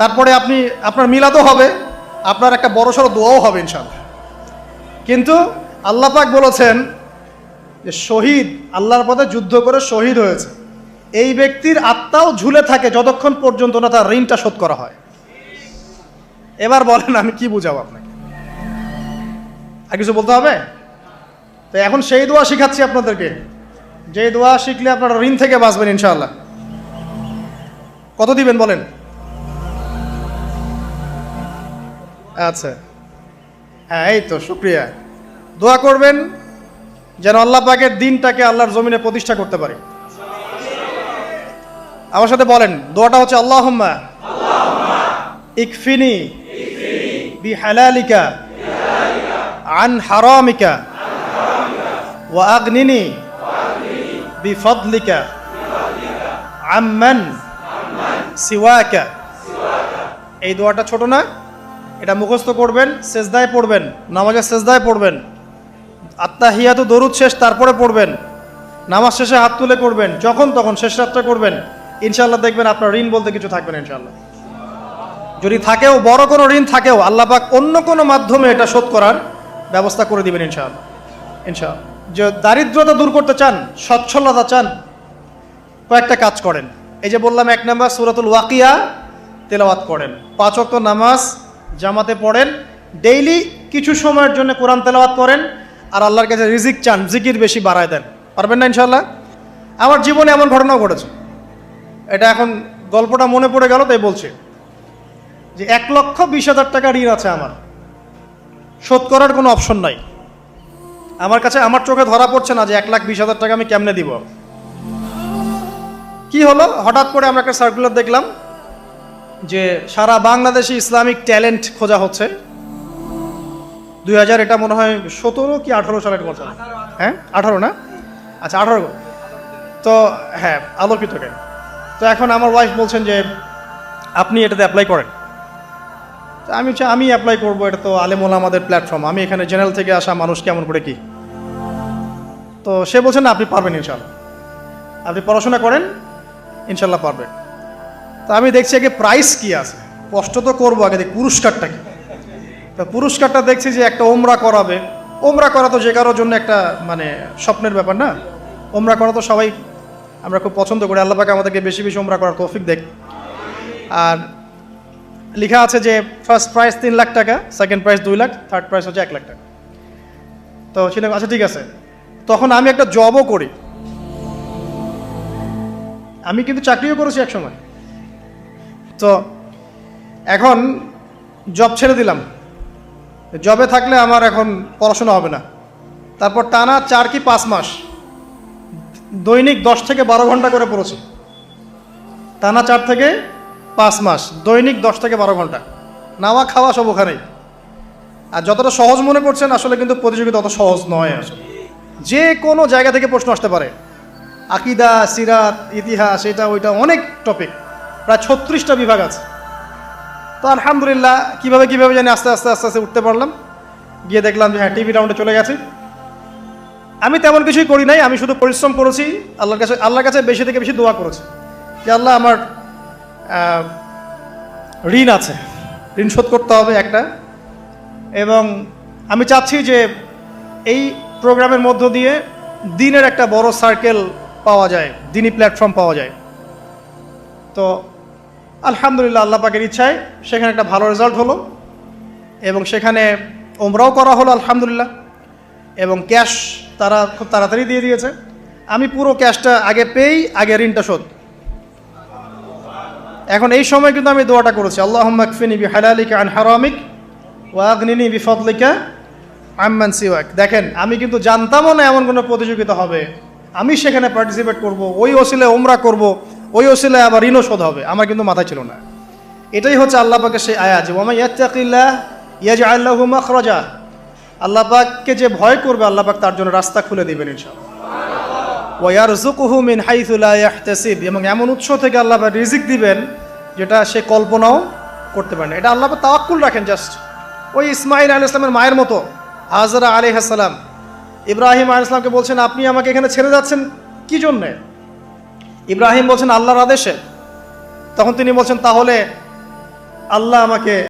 তারপরে আপনি, আপনার মিলাদও হবে, আপনার একটা বড় সড়ো দোয়াও হবে ইনশাল্লাহ কিন্তু আল্লাহ পাক বলেছেন যে শহীদ, আল্লাহর পথে যুদ্ধ করে শহীদ হয়েছে। এই ব্যক্তির আত্মাও ঝুলে থাকে যতক্ষণ পর্যন্ত না তার ঋণটা শোধ করা হয়। এবার বলেন, আমি কি বুঝাবো আপনাকে? আর কিছু বলতে হবে? তো এখন সেই দোয়া শিখাচ্ছি আপনাদেরকে। যে দোয়া শিখলে আপনারা ঋণ থেকে বাঁচবেন ইনশাআল্লাহ। কত দিবেন বলেন? আচ্ছা হ্যাঁ এই তো, শুক্রিয়া। দোয়া করবেন যেন আল্লাহ পাকের দিনটাকে আল্লাহর জমিনে প্রতিষ্ঠা করতে পারে। আমার সাথে বলেন, দোয়াটা হচ্ছে আল্লাহ ইকফিনি বি হালালিকা আন হারামিকা। ওয়া আগনিনি বি ফদলিকা আম্মান সিওয়াকা। এই দোয়াটা ছোট না? এটা মুখস্থ করবেন সেজদায় পড়বেন, নামাজের সেজদায় পড়বেন। আত্মা আত্মাহিয়াত দরুদ শেষ, তারপরে পড়বেন। নামাজ শেষে হাত তুলে করবেন যখন তখন শেষ রাতটা করবেন। ইনশাল্লাহ দেখবেন আপনার ঋণ বলতে কিছু থাকবে না ইনশাল্লাহ যদি থাকেও, বড় কোনো ঋণ থাকেও, আল্লাহ পাক অন্য কোনো মাধ্যমে এটা শোধ করার ব্যবস্থা করে দিবেন ইনশাআল্লাহ। ইনশাআল্লাহ। যে দারিদ্রতা দূর করতে চান, সচ্ছলতা চান, কয়েকটা কাজ করেন। এই যে বললাম, এক নাম্বার সুরাতুল ওয়াকিয়া তেলাওয়াত করেন। পাঁচ ওয়াক্ত নামাজ জামাতে পড়েন ডেইলি কিছু সময়ের জন্য কোরআন তেলাওয়াত করেন, আর আল্লাহর কাছে রিজিক চান, জিকির বেশি বাড়ায় দেন। পারবেন না ইনশাল্লাহ আমার জীবনে এমন ঘটনাও ঘটেছে। এটা এখন গল্পটা মনে পড়ে গেল, তাই বলছি। যে এক লক্ষ বিশ হাজার টাকা ঋণ আছে আমার। শোধ করার কোনো অপশন নাই। আমার কাছে আমার চোখে ধরা পড়ছে না যে এক লাখ বিশ হাজার টাকা আমি কেমনে দিব। কি হলো? হঠাৎ করে আমরা একটা সার্কুলার দেখলাম যে সারা বাংলাদেশে ইসলামিক ট্যালেন্ট খোঁজা হচ্ছে। দুই হাজার এটা মনে হয় সতেরো কি আঠারো সালের কথা? হ্যাঁ? আঠারো না? আচ্ছা আঠারো। তো হ্যাঁ আলোকিতকে তো এখন আমার ওয়াইফ বলছেন যে আপনি এটাতে অ্যাপ্লাই করেন। তো আমি চাই আমি অ্যাপ্লাই করব, এটা তো আলেমোলা আমাদের প্ল্যাটফর্ম আমি এখানে জেনারেল থেকে আসা মানুষ কেমন করে কি? তো সে বলছেন না, আপনি পারবেন ইনশাল্লাহ আপনি পড়াশোনা করেন ইনশাল্লাহ পারবেন তা আমি দেখছি আগে প্রাইস কি আছে। কষ্ট তো করব আগে পুরস্কারটা কি। তা পুরস্কারটা দেখছি যে একটা ওমরা করাবে। ওমরা করা তো যে কারোর জন্য একটা মানে স্বপ্নের ব্যাপার না। ওমরা করা তো সবাই, আমরা খুব পছন্দ করি। আল্লাহ পাকে আমাদেরকে বেশি বেশি ওমরা করার তৌফিক দেখ আর লেখা আছে যে ফার্স্ট প্রাইস তিন লাখ টাকা সেকেন্ড প্রাইস দুই লাখ থার্ড প্রাইস হচ্ছে এক লাখ টাকা। তো সেটা আচ্ছা ঠিক আছে। তখন আমি একটা জবও করি। আমি কিন্তু চাকরিও করেছি এক সময় তো এখন জব ছেড়ে দিলাম। জবে থাকলে আমার এখন পড়াশোনা হবে না। তারপর টানা চার কি পাঁচ মাস দৈনিক দশ থেকে বারো ঘণ্টা করে পড়েছি। টানা চার থেকে পাঁচ মাস দৈনিক দশ থেকে বারো ঘণ্টা। নাওয়া খাওয়া সব ওখানেই। আর যতটা সহজ মনে করছেন আসলে কিন্তু প্রতিযোগিতা অত সহজ নয় আসলে। যে কোনো জায়গা থেকে প্রশ্ন আসতে পারে। আকিদা, সিরাত, ইতিহাস, এটা, ওইটা অনেক টপিক প্রায় ছত্রিশটা বিভাগ আছে। তো আলহামদুলিল্লাহ, কীভাবে কীভাবে জানি আস্তে আস্তে আস্তে আস্তে উঠতে পারলাম। গিয়ে দেখলাম যে হ্যাঁ টিভি রাউন্ডে চলে গেছে। আমি তেমন কিছুই করি নাই, আমি শুধু পরিশ্রম করেছি, আল্লাহর কাছে আল্লাহর কাছে বেশি থেকে বেশি দোয়া করেছি। যে আল্লাহ আমার ঋণ আছে। ঋণ শোধ করতে হবে একটা। এবং আমি চাচ্ছি যে এই প্রোগ্রামের মধ্য দিয়ে দিনের একটা বড় সার্কেল পাওয়া যায় দিনই প্ল্যাটফর্ম পাওয়া যায়। তো আলহামদুলিল্লাহ, আল্লাহ পাকের ইচ্ছায় সেখানে একটা ভালো রেজাল্ট হলো এবং সেখানে ওমরাও করা হলো, আলহামদুলিল্লাহ। এবং ক্যাশ তারা খুব তাড়াতাড়ি দিয়ে দিয়েছে। আমি পুরো ক্যাশটা আগে পেয়েই আগে ঋণটা শোধ। এখন এই সময় কিন্তু আমি দোয়াটা করেছি আল্লাহ মাকফিনি বি হালালিকা আন হারামিক ওয়াগনিনি বি ফদলিকা আম্মান সিওয়াক। দেখেন, আমি কিন্তু জানতামও না এমন কোনো প্রতিযোগিতা হবে। আমি সেখানে পার্টিসিপেট করব, ওই ওসিলায় ওমরা করব ওই ওসিলায় আবার ঋণও শোধ হবে। আমার কিন্তু মাথায় ছিল না। এটাই হচ্ছে আল্লাহ পাকের সেই আয়াত যে ওমা ইয়াত্তাকিল্লাহ ইয়াজ আল্লাহ মাখরাজা। আল্লাহ পাককে যে ভয় করবে, আল্লাহ পাক তার জন্য রাস্তা খুলে দিবেন ইনশাআল্লাহ। ওয়ারজুকুহু মিন হাইথু লা ইয়াহতাসিব এবং এমন উৎস থেকে আল্লাহ রিজিক দিবেন যেটা সে কল্পনাও করতে পারে না। এটা আল্লাহ পাক তাওয়াক্কুল রাখেন জাস্ট। ওই ইসমাইল আলাইহিস সালামের মায়ের মতো, হাজরা আলাইহিস সালাম। ইব্রাহিম আলাইহিস সালামকে বলছেন, আপনি আমাকে এখানে ছেড়ে যাচ্ছেন কি জন্যে? ইব্রাহিম বলছেন আল্লাহর আদেশে? তখন তিনি বলছেন তাহলে আল্লাহ আমাকে